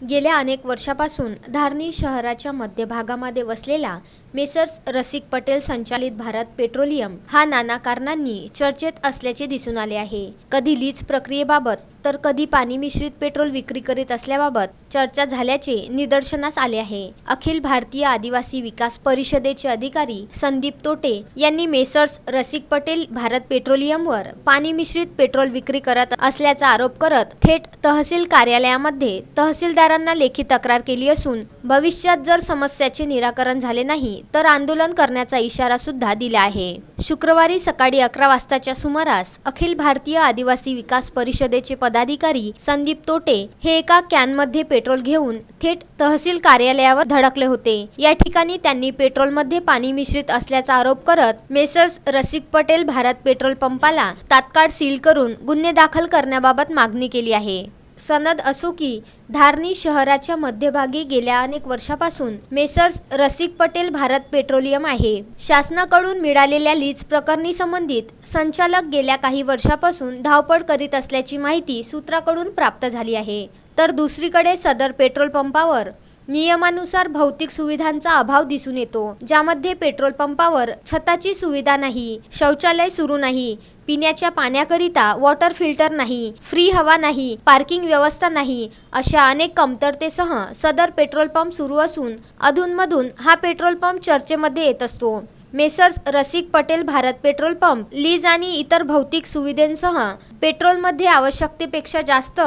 गेल्या अनेक वर्षापासून धारणी शहराच्या मध्यभागामध्ये वसलेला मेसर्स रसिक पटेल संचालित भारत पेट्रोलियम हा नाना कारणांनी चर्चेत असल्याचे दिसून आले आहे. कधी लीज प्रक्रियेबाबत तर कधी पाणी मिश्रित पेट्रोल विक्री करीत असल्याबाबत चर्चा झाल्याचे निदर्शनास आले आहे. अखिल भारतीय आदिवासी विकास परिषदेचे अधिकारी संदीप तोटे यांनी मेसर्स रसिक पटेल भारत पेट्रोलियमवर पाणी मिश्रित पेट्रोल विक्री करत असल्याचा आरोप करत थेट तहसील कार्यालयामध्ये तहसीलदारांना लेखी तक्रार केली असून भविष्यात जर समस्याचे निराकरण झाले नाही तर आंदोलन करण्याचा इशारा सुद्धा दिला आहे. शुक्रवारी सकाळी अकरा वाजताच्या सुमारास अखिल भारतीय आदिवासी विकास परिषदेचे पदाधिकारी संदीप तोटे हे एका कॅनमध्ये पेट्रोल घेऊन थेट तहसील कार्यालयावर धडकले होते. या ठिकाणी त्यांनी पेट्रोलमध्ये पाणी मिश्रित असल्याचा आरोप करत मेसर्स रसिक पटेल भारत पेट्रोल पंपाला तात्काळ सील करून गुन्हे दाखल करण्याबाबत मागणी केली आहे. सनद असो की धारणी शहराच्या मध्यभागी गेल्या अनेक वर्षापासून मेसर्स रसिक पटेल भारत पेट्रोलियम आहे. शासनाकडून मिळालेल्या लीज प्रकरणी संबंधित संचालक गेल्या काही वर्षापासून धावपळ करीत असल्याची माहिती सूत्राकडून प्राप्त झाली आहे. तर दुसरीकडे सदर पेट्रोल पंपावर नियमानुसार भौतिक सुविधांचा अभाव दिसून येतो ज्यामध्ये पेट्रोल पंपावर छताची सुविधा नाही शौचालय सुरू नाही पिण्याच्या पाण्याकरिता वॉटर फिल्टर नाही फ्री हवा नाही पार्किंग व्यवस्था नाही अशा अनेक कमतरतेसह सदर पेट्रोल पंप सुरू असून अधूनमधून हा पेट्रोल पंप चर्चेमध्ये येत असतो. Messrs Rasik Patel Bharat petrol pump lease आणि इतर भौतिक सुविधेंसह पेट्रोलमध्ये आवश्यकतेपेक्षा जास्त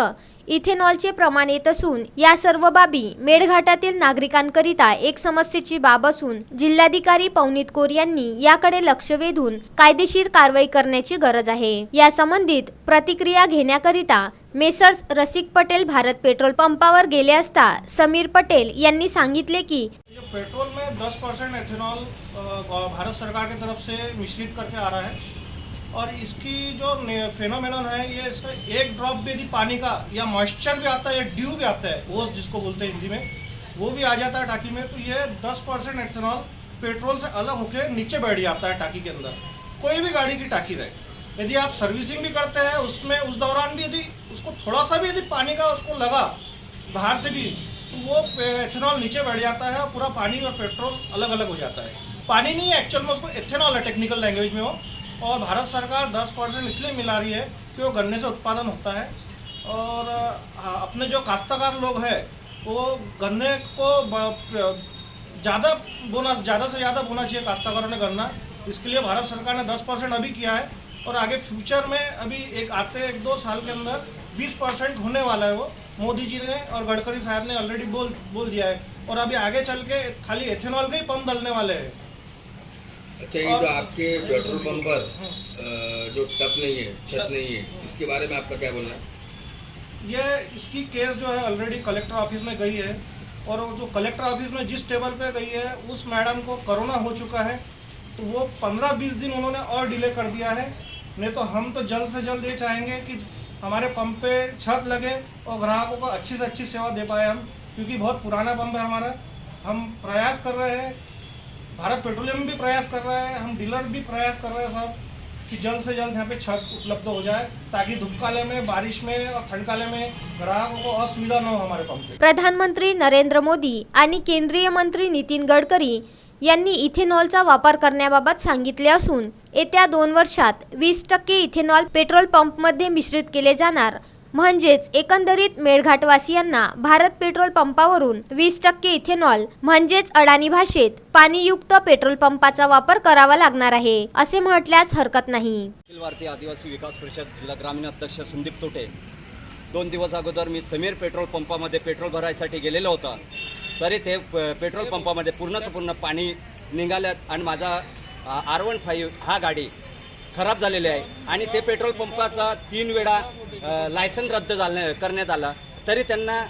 इथेनॉलचे प्रमाण येत असून या सर्व बाबी मेळघाटातील नागरिकांकरिता एक समस्येची बाब असून जिल्हाधिकारी पवनीत कोर यांनी याकडे लक्ष वेधून कायदेशीर कारवाई करण्याची गरज आहे. या संबंधित प्रतिक्रिया घेण्याकरिता मेसर्स रसिक पटेल भारत पेट्रोल पंपावर गेले असता समीर पटेल यांनी सांगितले की जो पेट्रोल में 10 परसेंट एथेनॉल भारत सरकार की तरफ से मिश्रित करके आ रहा है। और इसकी जो फेनोमेनन है ये इसका एक ड्रॉप भी यदि पानी का या मॉइस्चर भी आता है या ड्यू भी आता है ओस जिसको बोलते हैं हिंदी में वो भी आ जाता है टाकी में तो ये 10 परसेंट एथेनॉल पेट्रोल से अलग होकर नीचे बैठ जाता है टाकी के अंदर। कोई भी गाड़ी की टाकी रहे। यदि आप सर्विसिंग भी करते हैं, उसमें, उस दौरान भी यदि उसको थोड़ा सा भी यदि पानी का उसको लगा, बाहर से भी तो वो एथेनॉल नीचे बैठ जाता है और पूरा पानी और पेट्रोल अलग अलग हो जाता है। पानी नहीं है एक्चुअल में उसको एथेनॉल है टेक्निकल लैंग्वेज में वो। और भारत सरकार 10 परसेंट इसलिए मिला रही है कि वो गन्ने से उत्पादन होता है। और अपने जो काश्तकार लोग हैं, वो गन्ने को ज़्यादा बोना, ज़्यादा से ज़्यादा बोना चाहिए काश्तकारों ने गन्ना। इसके लिए भारत सरकार ने 10 परसेंट अभी किया है। और आगे फ्यूचर में अभी एक आते एक दो साल के अंदर 20 परसेंट होने वाला है वो। मोदी जी ने और गडकरी साहब ने ऑलरेडी बोल बोल दिया है। और अभी आगे चल के खाली एथेनॉल के ही पंप डलने वाले हैं। अच्छा ये जो आपके पेट्रोल पंप पर हम्म। जो टप नहीं है छत छत- नहीं है इसके बारे में आपका क्या बोलना है? ये इसकी केस जो है ऑलरेडी कलेक्टर ऑफ़िस में गई है। और वो जो कलेक्टर ऑफ़िस में जिस टेबल पे गई है उस मैडम को कोरोना हो चुका है। तो वो पंद्रह बीस दिन उन्होंने और डिले कर दिया है। नहीं तो हम तो जल्द से जल्द ये चाहेंगे कि हमारे पंप पे छत लगे और ग्राहकों को अच्छी से अच्छी सेवा दे पाए हम, क्योंकि बहुत पुराना पंप है हमारा। हम प्रयास कर रहे हैं, भारत पेट्रोलियम भी प्रयास कर रहा है, हम डीलर भी प्रयास कर रहे हैं सब, कि जल्द से जल्द यहाँ पे छत उपलब्ध हो जाए, ताकि धूप काले में, बारिश में और ठंड काले में ग्राहकों को असुविधा न हो हमारे पंप प्रधानमंत्री नरेंद्र मोदी केंद्रीय मंत्री नितीन गडकरी यांनी इथेनॉलचा वापर करण्याबाबत सांगितले असून येत्या दोन वर्षात वीस टक्के इथेनॉल पेट्रोल पंपमध्ये मिश्रित केले जाणार. म्हणजेच एकंदरीत मेळघाटवासियांना भारत पेट्रोल पंपावरून वीस टक्के इथेनॉल म्हणजेच अडाणी भाषेत पाणीयुक्त पेट्रोल पंपाचा वापर करावा लागणार आहे असे म्हटल्यास हरकत नाही. अखिल भारतीय आदिवासी विकास परिषद जिल्हा ग्रामीण अध्यक्ष संदीप तोटे. दोन दिवस अगोदर मी समीर पेट्रोल पंपामध्ये पेट्रोल भरायसाठी गेलेलो होता. तरी ते पेट्रोल पंपामध्ये पूर्णच पूर्ण पाणी निघाल्यात आणि माझा आर वन फाईव्ह हा गाडी खराब झालेली आहे. आणि ते पेट्रोल पंपाचा तीन वेळा लायसन रद्द झालं करण्यात आला. तरी त्यांना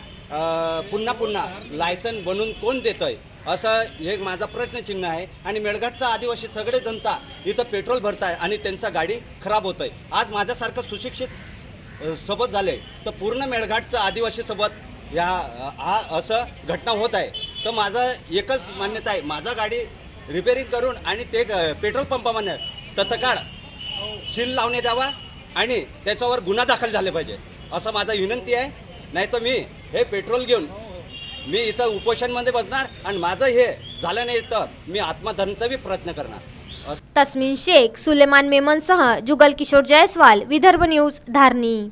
पुन्हा पुन्हा लायसन बनवून कोण देतं आहे असं हे माझा प्रश्नचिन्ह आहे. आणि मेळघाटचा आदिवासी सगळे जनता इथं पेट्रोल भरताय आणि त्यांचा गाडी खराब होत आहे आज माझ्यासारखं सुशिक्षित सोबत झाले तर पूर्ण मेळघाटचं आदिवासी या हा असं घटना होत आहे. तर माझं एकच मान्यता आहे. माझा गाडी रिपेरिंग करून आणि ते पेट्रोल पंपामध्ये तत्काळ सील लावणे द्यावा आणि त्याच्यावर गुन्हा दाखल झाले पाहिजे. असं माझा विनंती आहे. नाही तर मी हे पेट्रोल घेऊन मी इथं उपोषणमध्ये बसणार आणि माझं हे झालं नाही तर मी आत्मधनचा बी प्रयत्न करणार. तस्मिन शेख सुलेमान मेमनसह जुगल किशोर जयस्वाल विदर्भ न्यूज धारणी.